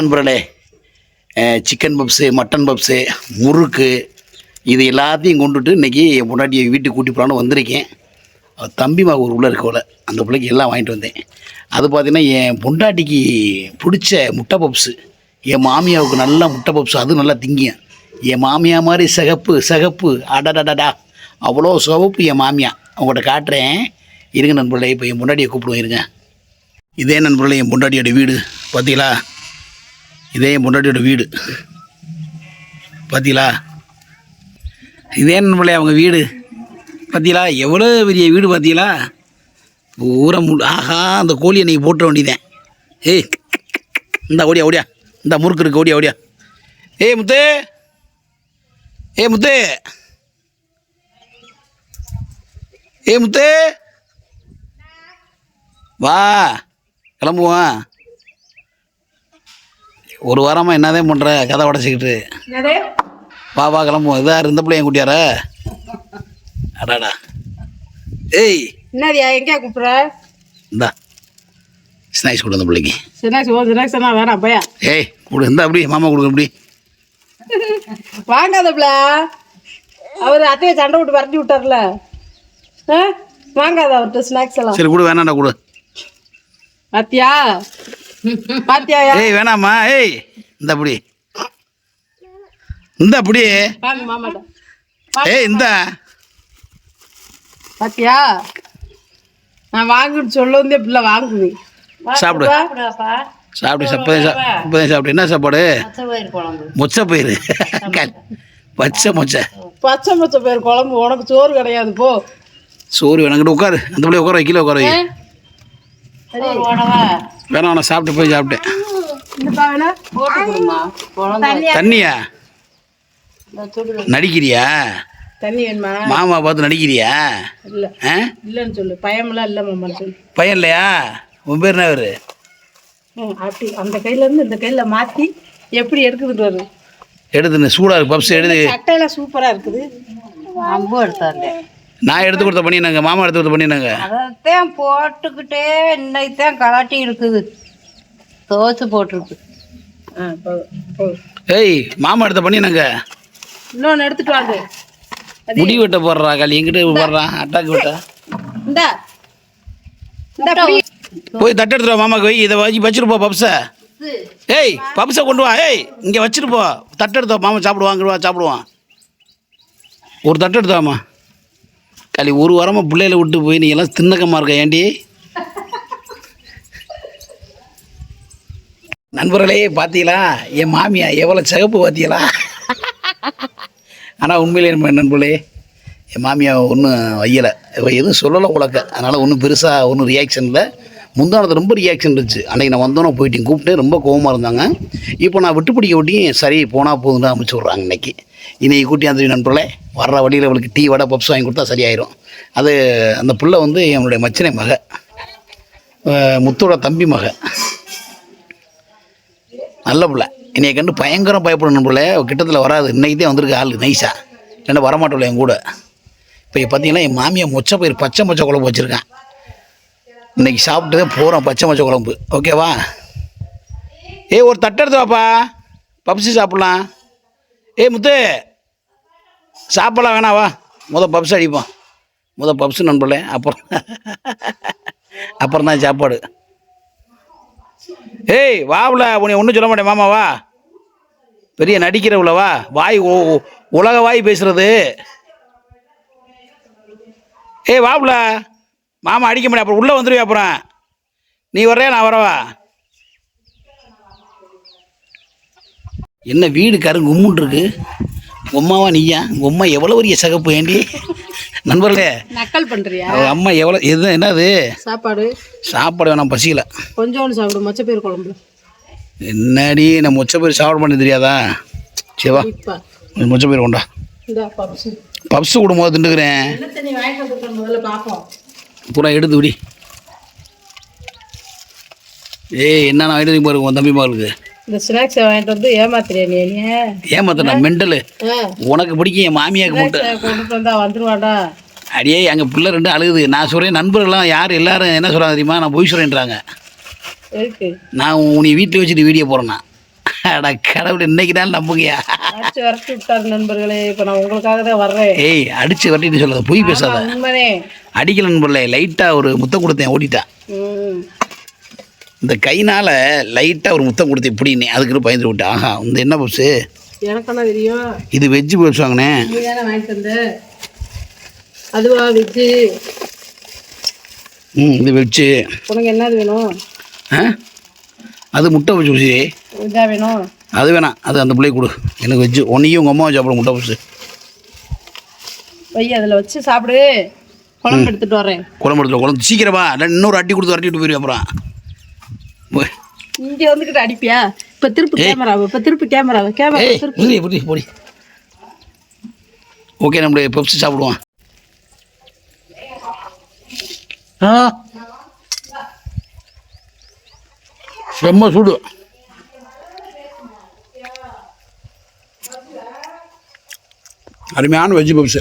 நண்பர்களே chicken puffs mutton puffs முறுக்கு இது எல்லாத்தையும் கொண்டுட்டு இன்றைக்கி என் பொண்டாட்டியை வீட்டுக்கு கூட்டி போகலான்னு வந்திருக்கேன். தம்பி மக ஒரு இருக்கோல அந்த பிள்ளைக்கு எல்லாம் வாங்கிட்டு வந்தேன். அது பார்த்தீங்கன்னா என் பொண்டாட்டிக்கு பிடிச்ச முட்டை பப்ஸு என் மாமியாவுக்கு நல்லா முட்டை பப்ஸ் அதுவும் நல்லா திங்கியும். என் மாமியா மாதிரி சிகப்பு சிகப்பு அடடடடா அவ்வளோ சிவப்பு என் மாமியா. அவங்கள்ட்ட காட்டுறேன். இருங்க நண்பர்களே இப்போ என் பொண்டாட்டியை கூப்பிடுவோம் இருங்க. இதே நண்பர்களே என் பொண்டாட்டியோட வீடு பார்த்தீங்களா இதே என் பொண்டாட்டியோட வீடு. பார்த்தீங்களா இதே நம்மளே அவங்க வீடு. பார்த்தீங்களா எவ்வளோ பெரிய வீடு பார்த்தீங்களா பூரா மு ஆஹா அந்த கோழியை நீங்கள் போட்டுற வேண்டியதேன் ஏய் இந்த ஓடியா ஓடியா. இந்த முறுக்கு இருக்கு ஓடியா ஓடியா. ஏய் முத்து. ஏய் முத்து. ஏய் முத்து. வா கிளம்புவான் ஒரு வாரமாக என்னதான் பண்ணுற கதை உடச்சிக்கிட்டு. வா கிளம்புவோம். இதா இருந்த பிள்ளை என் குட்டியாரா? அடாடா. ஏய். என்னடியா எங்கே கூப்பிட்ற? இந்தா. ஸ்நாக்ஸ் கொடு அந்த பிள்ளைக்கு. சினாக்ஸ் ஓ சினாக்ஸ் நான் வேணாம் பையா. ஏய் கொடு. இந்தா அப்படி மாமா கொடுங்க அப்படி வாங்காதப்ல அவர் அத்தையை சண்டை விட்டு விரட்டி விட்டார்ல. ஆ? வாங்காத அவர்கிட்ட ஸ்நாக்ஸ் எல்லாம். சரி கொடு வேணாண்டா கொடு. பாத்தியா ஏய் வேணாம்மா. ஏய் இந்த அப்படி இந்த அப்படி ஏய் இந்த. பாத்தியா? நான் வாங்குன்னு சொல்ல வந்து பிள்ளை வாங்குது சாப்பிடு. சாப்பிடு இப்போதே சாப்பிடு என்ன சாப்பாடு? மொச்சை பயிறு. பச்சை மொச்சை. பச்சை பச்சை பேர் குழம்பு. உனக்கு சோறு கிடையாது போ. சோறு வேணாங்கிட்ட உட்காரு. அந்த பிள்ளை உட்கார வை, கீழே உட்கார வை. வேணாம் நான் சாப்பிட்டு போய் சாப்பிட்டேன். தண்ணியா? நடிக்கிறியா? தண்ணி வேணுமா? மாமா பார்த்து நடிக்கிறியா? இல்லை. ஆ? இல்லைன்னு சொல்லு. பயமெல்லாம் இல்லை மாமான்னு சொல்லு. பையன் இல்லையா? உன் பேர் என்ன ம், அப்படி அந்த கையில இருந்து இந்த கையில மாத்தி எப்படி எடுக்குதுட்டு வரு எடுத்துன்னு சூடாக இருக்கு பப்ஸ் எடுத்து. சட்டையில சூப்பரா இருக்குது. அம்பு எடுத்தாங்க நான் எடுத்து கொடுத்த பண்ணினாங்க மாமா எடுத்து கொடுத்த பண்ணினாங்க. அதைத்தான் போட்டுக்கிட்டே இன்னைக்கு தான் கலாட்டி இருக்குது. தோசை போட்டிருக்கு. ஏய் மாமா எடுத்த பண்ணினாங்க. இன்னொன்று எடுத்துட்டு வாங்க. முடி வெட்ட போடுறா காலி எங்கிட்ட போடுறான் அட்டாக்கு வெட்ட. இந்தா. போய் தட்டு எடுத்துட்டு வா மாமாக்கு வை இதை வச்சு வச்சுட்டு போ பப்ஸை. ஏய் பப்ஸை கொண்டு வா ஏய். இங்கே வச்சுட்டு போ. தட்டு எடுத்து வா, மாமா சாப்பிடுவாங்க சாப்பிடுவான். ஒரு தட்டு எடுத்து களி காலி ஒரு வாரமாக பிள்ளையில விட்டு போய் நீ எல்லாம் தின்னகமாக இருக்க ஏண்டி? நண்பர்களே பார்த்தீங்களா என் மாமியா எவ்வளோ சிகப்பு பார்த்தீங்களா ஆனால் உண்மையிலே நம்ம நண்பர்களே என் மாமியா ஒன்றும் வையலை. எதுவும் சொல்லலை உலக்க. அதனால் ஒன்றும் பெருசாக ஒன்றும் ரியாக்ஷன் இல்லை முந்தானது ரொம்ப ரியாக்ஷன் இருந்துச்சு. அன்றைக்கி நான் வந்தோன்னே போயிட்டு கூப்பிட்டு ரொம்ப கோபமாக இருந்தாங்க. இப்போ நான் விட்டு பிடிக்க ஒட்டியும் சரி போனால் போதுன்னு அமைச்சு விட்றாங்க இன்னைக்கு. இன்னைக்கு கூட்டியாந்து நண்பர்களே வர்ற வழியில் அவளுக்கு டீ வடை பப்ஸ் வாங்கி கொடுத்தா சரியாயிரும். அது அந்த புள்ள வந்து என்னுடைய மச்சினை மக. முத்தோட தம்பி மக. நல்ல பிள்ளை. என்னைய கண்டு பயங்கரம் பயப்படும் நண்பர்களே. கிட்டத்தில் வராது. இன்னைக்கு தான் வந்திருக்கு ஆள் நைஸா இல்லைன்னா வரமாட்டோம்ல என் கூட. இப்போ பார்த்தீங்கன்னா என் மாமியை மொச்சை பயிர் பச்சை மொச்சை குழம்பு வச்சுருக்கேன். இன்றைக்கி சாப்பிட்டு தான் போகிறோம் பச்சை மச்ச குழம்பு. ஓகேவா ஏய் ஒரு தட்டு எடுத்து வாப்பா. பப்ஸு சாப்பிட்லாம். ஏய் முத்து சாப்பிடலாம் வேணாம் வா. முத பப்ஸ் அடிப்போம். முத பப்ஸ் நண்பர்களே அப்புறம் அப்புறம் தான் சாப்பாடு. ஏய் வாவுல உன்னை ஒன்றும் சொல்ல மாட்டேன் மாமா வா. பெரிய நடிக்கிறவுல வா. வாய் ஓ உலக வாய் பேசுறது. ஏய் வாவுல. மாமா அடிக்க மாட்டேன் அப்புறம் உள்ளே வந்துடுவே அப்புறம்? நீ வர்றியா? நான் வரவா? என்ன வீடு கருங்கு உம்முன் இருக்கு? உம்மாவா நீயா? அம்மா எவ்வளோ பெரிய சகப்பு ஏண்டி? நண்பர்களே நக்கல் அவங்க அம்மா எவ்வளோ எது என்னது? சாப்பாடு? சாப்பாடு வேணாம் பசிக்கல. கொஞ்சோண்டு சாப்பிடு மொச்சை பேர் குழம்பு. என்னடி நான் மொச்சை பயிர் சாப்பிட பண்ண தெரியாதா? சிவா இப்ப. நீ மொச்சை பயிர் கொண்டா பப்ஸ். கொடும்போது திண்டுக்கிறேன் முதல்ல பார்ப்போம் பூரா எடுத்து விடி. ஏய் என்ன வாங்கிட்டு பாருங்க உன் தம்பி மகளுக்கு. இந்த ஸ்நாக்ஸை வாங்கிட்டு வந்து ஏமாத்துறியா நீ? ஏமாத்தண்ணா மெண்டலு. உனக்கு பிடிக்கும் என் மாமியாக்கு மட்டும் வந்தா வந்துருவாடா அடியே எங்கள் பிள்ளை ரெண்டு அழுகுது. நான் சொல்கிறேன் நண்பர்கள்லாம் யார் எல்லாரும் என்ன சொல்கிறாங்க தெரியுமா? நான் பொய் சொல்கிறேன்றாங்க நான் உன்னை வீட்டில் வச்சுட்டு வீடியோ போடுறேன்னா அட கடவுள் இன்னைக்கு தான் நம்புங்கயா அடிச்சு விரட்டி விட்டாரு நண்பர்களே இப்போ நான் உங்களுக்காக தான் வர்றேன். ஏய் அடிச்சு வரட்டிட்டு சொல்லாத பொய் பேசாத. ஆமா, உண்மைனே. அடிக்கல நண்பர்களே லைட்டாக ஒரு முத்தம் கொடுத்தேன் ஓடிட்டான் ம். இந்த கைனால் லைட்டாக ஒரு முத்தம் கொடுத்தேன் இப்படின்னு அதுக்கு பயந்துட்டு விட்டேன் ஆஹா இந்த என்ன பப்ஸு எனக்கு என்ன தெரியும்? இது வெஜ்ஜு பப்ஸ் வாங்கினேன் நீ தானே வாங்கிட்டு வந்த? அதுவா வெஜ்ஜு ம் இது வெஜ்ஜு உனக்கு என்னது வேணும்? ஆ? அது முட்டை பப்ஸ் வெஜ்ஜா வேணும்? அது வேணாம். அது அந்த பிள்ளைக்கு கொடு. எனக்கு வெஜ்ஜு. உன்னையும் உங்கள் அம்மாவும் சாப்பிட முட்டை பப்ஸு வை அதில் வச்சு சாப்பிடு. குழம்பு எடுத்துட்டு வரேன். குழம்பு எடுத்துல குழம்பு சீக்கிரமா இல்லை இன்னொரு அட்டி கொடுத்து வரட்டிட்டு போயிடுவேன் அப்புறம். போய். இங்கே வந்துக்கிட்டு அடிப்பியா? இப்போ திருப்பி கேமராவை இப்போ திருப்பி கேமராவை கேமரா ஏய் திருப்பி. புரி புரி போடி ஓகே நம்மளுடைய பெப்சி சாப்பிடுவோம். ஆ. செம்ம சூடு. அருமையான வெஜ் பப்ஸு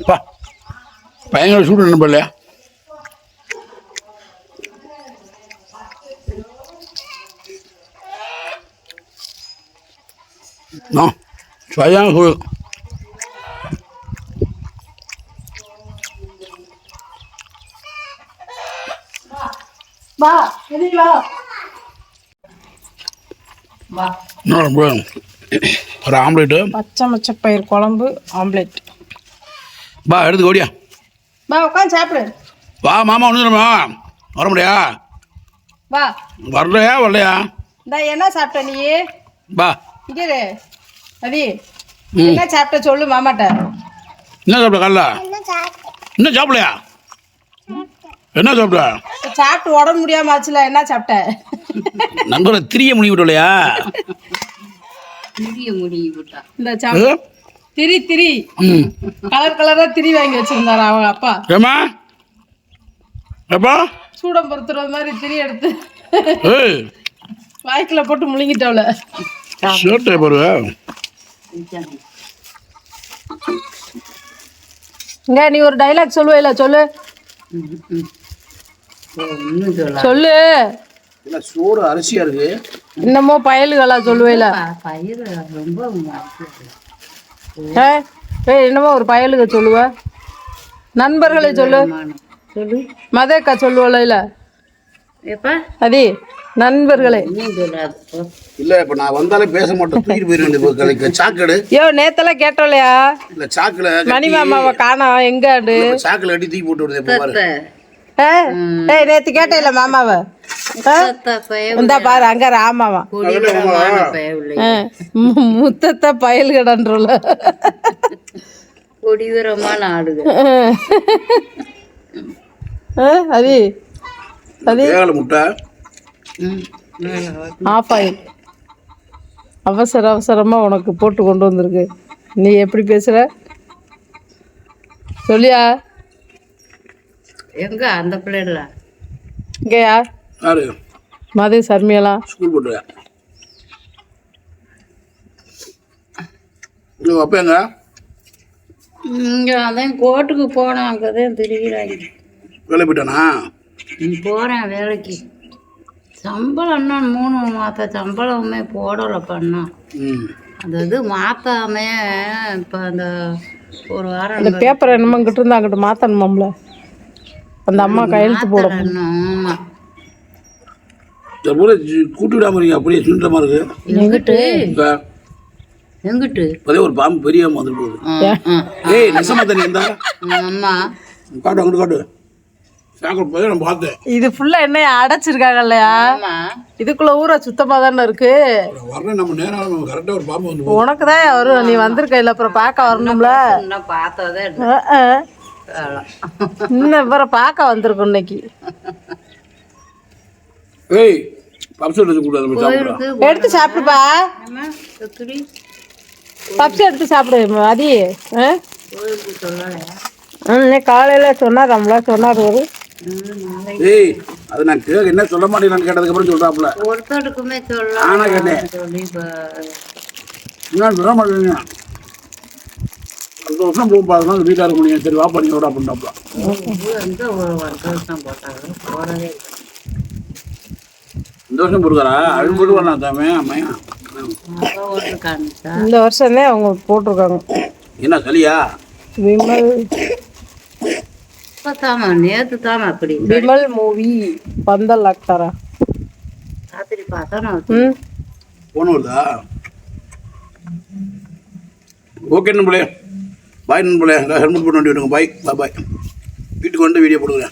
பா பயங்கர சூடு நண்பர்லையா இல்லையா சரியான சூடு. வா வெளியே வா வா இன்னும் ரொம்ப ஒரு ஆம்லேட்டு. பச்சை மச்ச பயிர் குழம்பு ஆம்லெட். பா எடுத்து ஓடியா. வா உட்காந்து சாப்பிடு. வா மாமா ஒன்று வர முடியா? வா. வரலையா வரலையா? இந்த என்ன சாப்பிட்ட நீ? பா இங்கே. அதி. என்ன சாப்பிட்ட சொல்லு மாமாட்ட. என்ன சாப்பிட்ட காலைல? இன்னும் சாப்பிடலையா? என்ன சாப்பிட்ட? சாப்பிட்டு உடம்பு முடியாம ஆச்சுல என்ன சாப்பிட்ட? நண்பரை திரிய விடலையா இந்த சாப்பிட்டு திரி திரி. கலர் கலரா திரி வாங்கி வச்சிருந்தாரு அவங்க அப்பா? ஏம்மா? எப்பா சூடம் பொறுத்துறது மாதிரி திரி எடுத்து ஏய். வாய்க்குள்ள போட்டு முழுங்கிட்டவள. ஷர்ட்டை பாரு. இங்க நீ ஒரு டைலாக் சொல்லுவேல சொல்லு? சொல்லு. இல்லை சோறு அரிசியாக இருக்கு. இன்னமோ பயலுகளா சொல்லுவேல. ஏ ஏய் என்னமோ ஒரு பயலுக சொல்லுவ. நண்பர்களை சொல்லு. சொல்லு. மதேக்கா சொல்லுவல இல்ல? அதி நண்பர்களே. இல்லை இப்போ நான் வந்தாலே பேச மாட்டேன். தூக்கிட்டு போயிடுவேன் சாக்கடு. யோ நேத்தெல்லாம் கேட்டோலையா? இல்லை சாக்கில் மணி மாமாவை காணோம் எங்காடு சாக்கில் கட்டி தூக்கி போட்டு விடுது ஏய் நேத்து கேட்டேல மாமாவை. இந்தா பாரு அங்க ராமாவா முத்தத்தை பயல்கடன்றல. கொடிவரமான ஆடுகள் அதி. அதி. ஆஃப் ஆயில் அவசர அவசரமா உனக்கு போட்டு கொண்டு வந்திருக்கு. நீ எப்படி பேசுற? சொல்லியா? எங்க அந்த பிள்ளைல இங்கயா யாரு? மது சர்மியெல்லாம் ஸ்கூல் போட்டுருவேன் இது அப்போ எங்க? இங்க அதான் கோர்ட்டுக்கு போனேன் அங்கதான் திரிகிறாங்க வேலை போயிட்டானா போறேன் வேலைக்கு. சம்பளம் இன்னும் மூணு மாத சம்பளமுமே போடலை பண்ணா ம். அது இது மாத்தாம இப்போ அந்த ஒரு வாரம் அந்த பேப்பர் என்னமோ இங்கிட்ட இருந்து அங்கிட்ட மாத்தணுமாம்ல? அந்த அம்மா கையெழுத்து போட கூட்டி விடாம இருக்கீங்க அப்படியே சுண்டமா இருக்கு. எங்கிட்டு? எங்கிட்டு? இப்போதே ஒரு பாம்பு பெரிய வந்துட்டு போகுது. ஏய் நெசமா தண்ணி இருந்தா அம்மா காட்டு அங்கிட்டு காட்டு. இது ஃபுல்லா என்ன அடைச்சிருக்காங்க இல்லையா? இதுக்குள்ள ஊரை சுத்தமா தானே இருக்கு? வரணும் நம்ம நேரம் நம்ம கரெக்டாக ஒரு பாம்பு வந்து போகுது. உனக்கு தான் வரும் நீ வந்திருக்க இல்ல அப்புறம் பார்க்க வரணும்ல. பார்த்ததே இன்னும் இவரை பார்க்க வந்திருக்கும் இன்னைக்கு. ஏய் பப்ஸ் எடுத்து கூடாது எடுத்து சாப்பிடுப்பா. பப்ஸ் எடுத்து சாப்பிடு அதி இன்னைக்கு காலையில சொன்னார் நம்மளா சொன்னார் ஒரு ஏய் அது நான் கேட்க என்ன சொல்ல மாட்டேங்கன்னு கேட்டதுக்கப்புறம் சொல்கிறாப்புல ஒருத்தருக்குமே நானா கேட்டேன். சொல்லலாம் சொல்லி இப்போ என்ன சொல்ல மாட்டேங்க அடுத்த வருஷம் போகும் வீட்டாக இருக்க முடியும் சரி வா பண்ணி விட அப்படின்னாப்புல வந்து ஒரு வருஷம் போட்டாங்க போறதே இல்லை. இந்த வருஷம் போட்டுக்காரா அது போட்டு வரலாம் தாமே அம்மையா? இந்த வருஷம்தான் அவங்க போட்டிருக்காங்க. என்ன சளியா? விமல். தாமா நேற்று தாமா அப்படி. விமல் மூவி பந்தல் ஆக்டரா ராத்திரி பார்த்தா நான் போன வருதா ஓகே நண்பளே பாய் நண்பர்களே. ஹெல்மெட் போட்டு வண்டி விடுங்க பாய் பாய் வீட்டுக்கு வந்து வீடியோ போடுங்க.